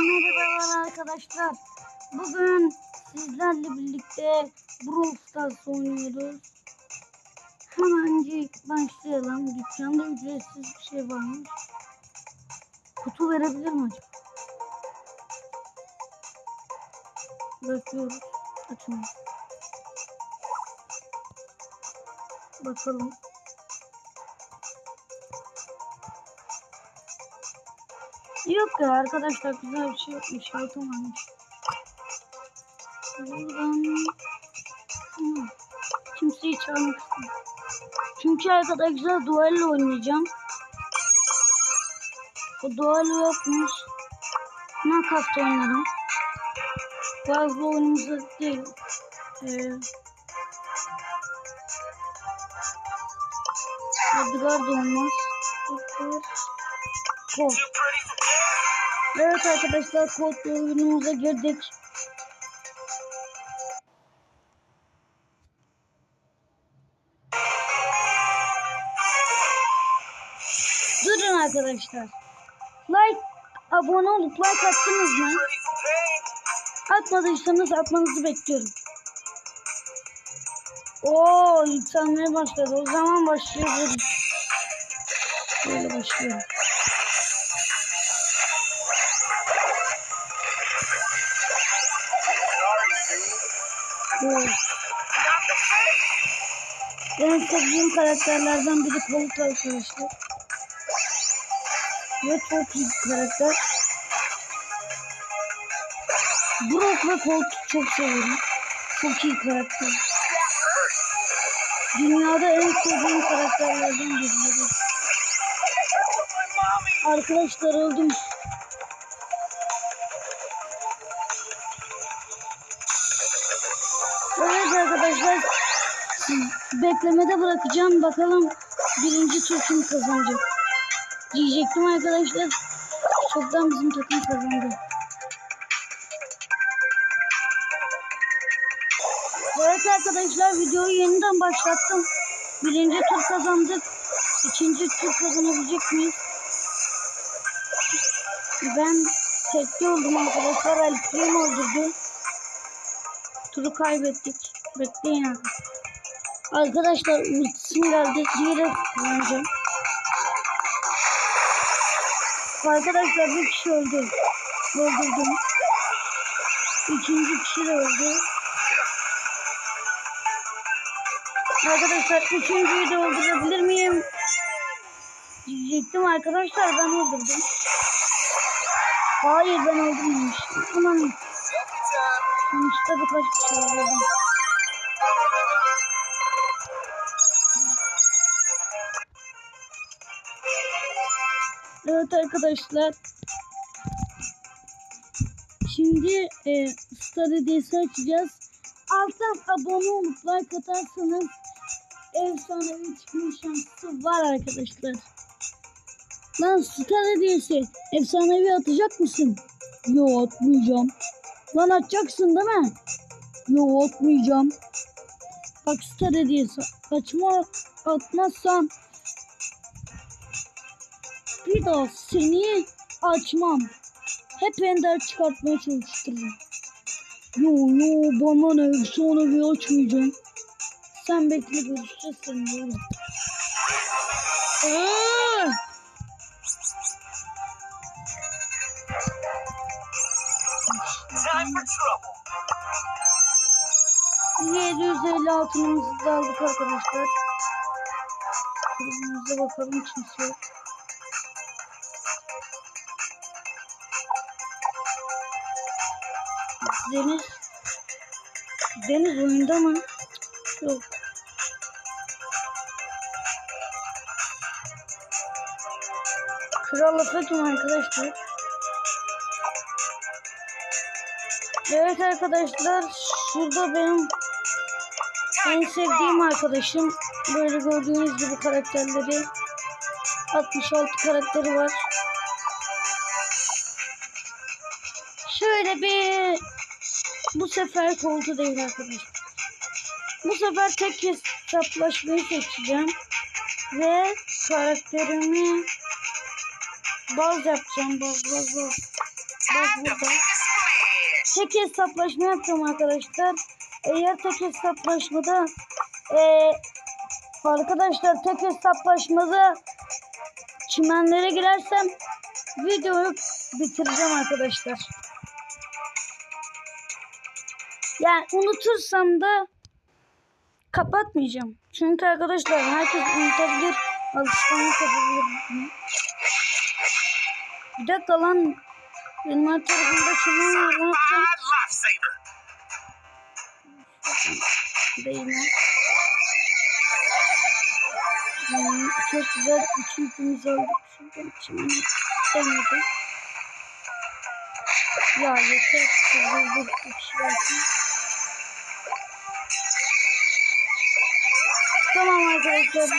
Merhabalar arkadaşlar. Bugün sizlerle birlikte Brawl Stars oynuyoruz. Hemencik başlayalım. Dükkanda ücretsiz bir şey varmış. Kutu verebilir mi acaba? Bekliyoruz. Açın. Bakalım. Yok ya arkadaşlar güzel bir şey. Şeytan varmış. Buradan... Hmm. Kimseyi çağırmak istemiyorum. Çünkü arkadaşlar duello oynayacağım. O duello yokmuş. Knockout oynarım. Bazı oyunumuzda değil. Ee, Edgar da olmaz. Kod. Evet arkadaşlar kodlu oyunumuza girdik. Durun arkadaşlar. Like, abone olup like attınız mı? Atmadıysanız atmanızı bekliyorum. Oo yükselmeye başladı. O zaman başlıyoruz. Böyle başlıyorum. Evet. En sevdiğim karakterlerden biri Colt arkadaşlar. Ve çok iyi karakter. Brock ve Colt'u çok seviyorum. Çok iyi karakter. Dünyada en sevdiğim karakterlerden birileri. Arkadaşlar öldüm. Arkadaşlar. Beklemede bırakacağım. Bakalım birinci tur kim kazanacak. Diyecektim arkadaşlar. Çoktan bizim takım kazandı. Evet arkadaşlar videoyu yeniden başlattım. Birinci tur kazandık. İkinci tur kazanabilecek miyiz? Ben tekli oldum arkadaşlar. Alprim öldürdü. Turu kaybettik. Bekleyin abi. Arkadaşlar ultisim geldi. Diğeri kullanacağım. Arkadaşlar bir kişi öldü. Öldürdüm. İkinci kişi de öldü. Arkadaşlar üçüncüyü de öldürebilir miyim? Diyecektim arkadaşlar ben öldürdüm. Hayır ben öldürmemiş. Aman. Sonuçta birkaç kişi öldürdüm. Evet arkadaşlar. Şimdi e, Star Hediyesi açacağız. Alttan abone olup like atarsanız efsanevi çıkma şansı var arkadaşlar. Lan Star Hediyesi efsanevi atacak mısın? Yo atmayacağım. Lan atacaksın değil mi? Yo atmayacağım. Bak Star Hediyesi açma atmazsan bir daha seni açmam. Hep ender çıkartmaya çalıştırırım. Yo yo bana ne sonra bir açmayacağım. Sen bekle görüşeceğiz trouble. 750 altınımızı da aldık arkadaşlar. Kulübümüze bakalım kimse yok. Deniz Deniz oyunda mı? Yok. Kral Efekim arkadaşlar. Evet arkadaşlar şurada benim en sevdiğim arkadaşım. Böyle gördüğünüz gibi karakterleri 66 karakteri var. Şöyle bir bu sefer koltu değil arkadaşlar. Bu sefer tek hesaplaşmayı seçeceğim. Ve karakterimi baz yapacağım. Baz baz baz. To burada. Tek hesaplaşma yapacağım arkadaşlar. Eğer tek hesaplaşmada eee arkadaşlar tek hesaplaşmada çimenlere girersem videoyu bitireceğim arkadaşlar. Yani unutursam da kapatmayacağım. Çünkü arkadaşlar herkes unutabilir. Alışkanlık yapabilir. Bir dakika lan. Benim her tarafımda çimen var. Ne yapacağım? Hmm, çok güzel iki yükümüz aldık. Şuradan şimdi sevmedim. Ya yeter. Dur dur bir versin. Tamam arkadaşlar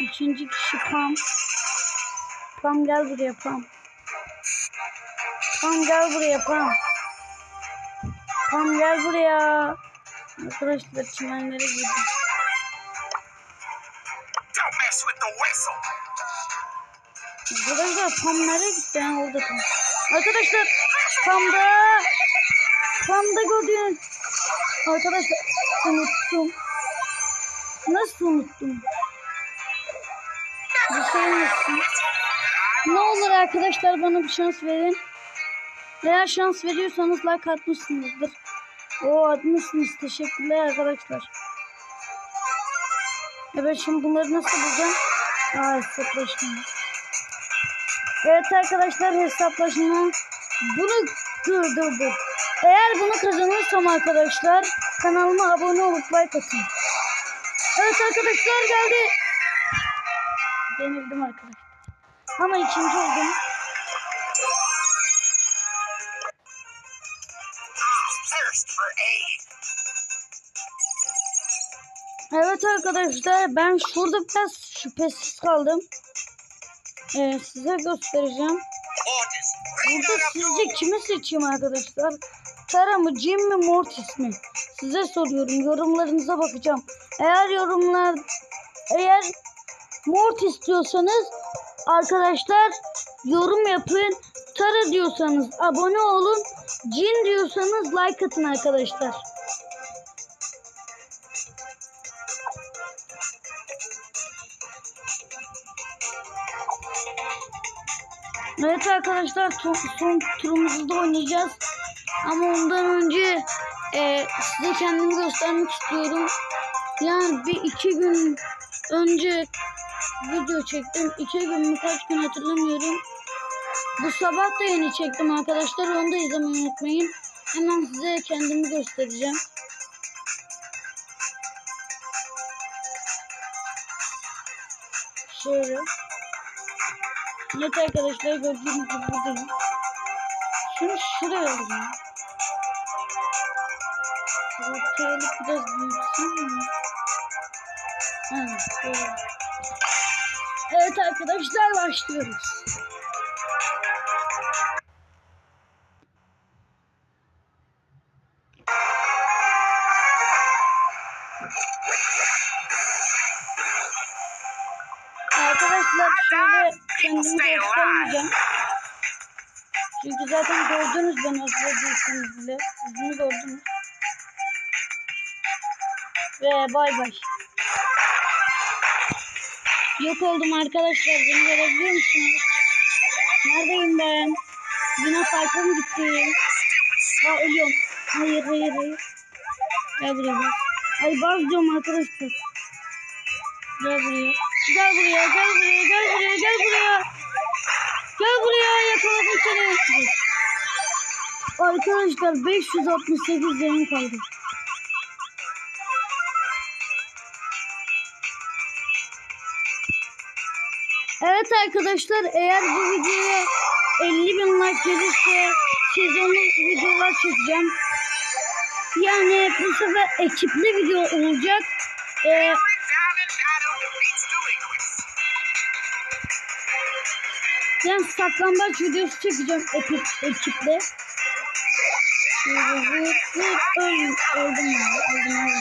Üçüncü kişi Pam. Pam gel buraya Pam. Pam gel buraya Pam. Pam gel buraya. Arkadaşlar çimenlere girdim. Arkadaşlar Pam nereye gitti ya orada Pam. Arkadaşlar Pam'da. Pam'da gördüğün. Arkadaşlar unuttum. Nasıl unuttum? Bir şey unuttum. Ne olur arkadaşlar bana bir şans verin. Eğer şans veriyorsanız like atmışsınızdır. O atmışsınız. Teşekkürler arkadaşlar. Evet şimdi bunları nasıl bulacağım? Aa hesaplaşma. Evet arkadaşlar hesaplaşma. Bunu dur dur dur. Eğer bunu kazanırsam arkadaşlar kanalıma abone olup like atın. Evet arkadaşlar geldi. Denildim arkadaşlar. Ama ikinci oldum. Evet arkadaşlar ben şurada biraz şüphesiz kaldım. Ee, size göstereceğim. Burada sizce kimi seçeyim arkadaşlar? Tara mı, Jim mi, Mortis mi? Size soruyorum. Yorumlarınıza bakacağım. Eğer yorumlar eğer Mortis diyorsanız arkadaşlar yorum yapın. Tara diyorsanız abone olun. Jin diyorsanız like atın arkadaşlar. Evet arkadaşlar to- son turumuzu da oynayacağız. Ama ondan önce e, size kendimi göstermek istiyorum. Yani bir iki gün önce video çektim. İki gün mü kaç gün hatırlamıyorum. Bu sabah da yeni çektim arkadaşlar. Onu da izlemeyi unutmayın. Hemen size kendimi göstereceğim. Şöyle. Evet arkadaşlar gördüğünüz gibi buradayım. Şunu şuraya alayım. ya. Ortaya alıp biraz büyütsem mi? Evet. Evet arkadaşlar başlıyoruz. Arkadaşlar şöyle kendimi göstermeyeceğim. Çünkü zaten gördünüz beni özlediyseniz bile. Yüzümü gördünüz. Ve bay bay. Yok oldum arkadaşlar. Beni görebiliyor musunuz? Neredeyim ben? Yine farka mı gitti? Ha ölüyorum. Hayır hayır hayır. Gel buraya bak. Ay baz diyorum arkadaşlar. Gel buraya. Gel buraya, gel buraya, gel buraya, gel buraya. Gel buraya, yakaladım seni. Arkadaşlar 568 canım kaldı. Evet arkadaşlar eğer bu videoya 50 bin like gelirse sezonlu videolar çekeceğim. Yani bu sefer ekipli video olacak. Ee, Yani saklambaç videosu çekeceğim ekip, ekiple. Öldüm, öldüm, ya, öldüm, öldüm.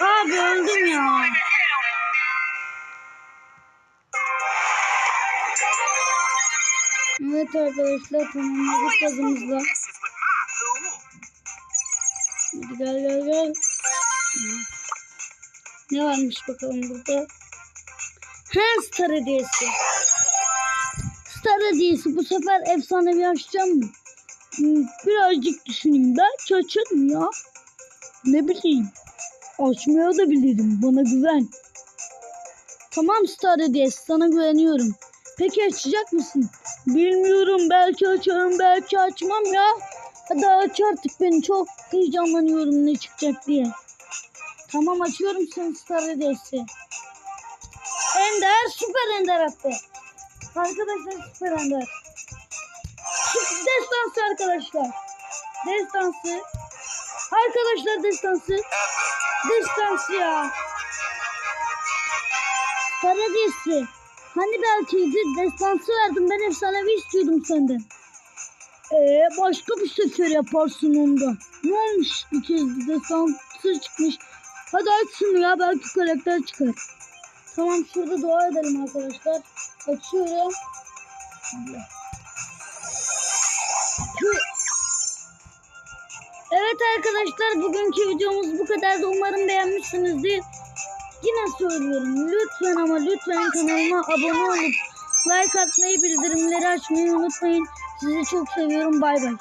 Abi öldüm ya. Evet arkadaşlar tamamladık. Hadi gel gel gel. Ne varmış bakalım burada. Ha Star hediyesi. Star hediyesi bu sefer efsanevi açacağım mı? Hmm, Birazcık düşüneyim. Belki açarım ya. Ne bileyim. Açmaya da bilirim. Bana güven. Tamam Star hediyesi sana güveniyorum. Peki açacak mısın? Bilmiyorum. Belki açarım belki açmam ya. Hadi aç artık beni çok heyecanlanıyorum ne çıkacak diye. Tamam açıyorum sen Star hediyesi. Ender süper Ender attı. Arkadaşlar süper Ender. Destansı arkadaşlar. Destansı. Arkadaşlar destansı. Destansı ya. Star hediyesi. Hani belkiydi destansı verdim ben efsanevi istiyordum senden. Ee, başka bir sefer yaparsın onda. Ne olmuş bir kez destansı çıkmış. Hadi aç şunu ya belki karakter çıkar. Tamam şurada dua edelim arkadaşlar. Açıyorum. Evet arkadaşlar bugünkü videomuz bu kadardı. Umarım beğenmişsinizdir. Yine söylüyorum lütfen ama lütfen kanalıma abone olup like atmayı bildirimleri açmayı unutmayın. Sizi çok seviyorum bay bay.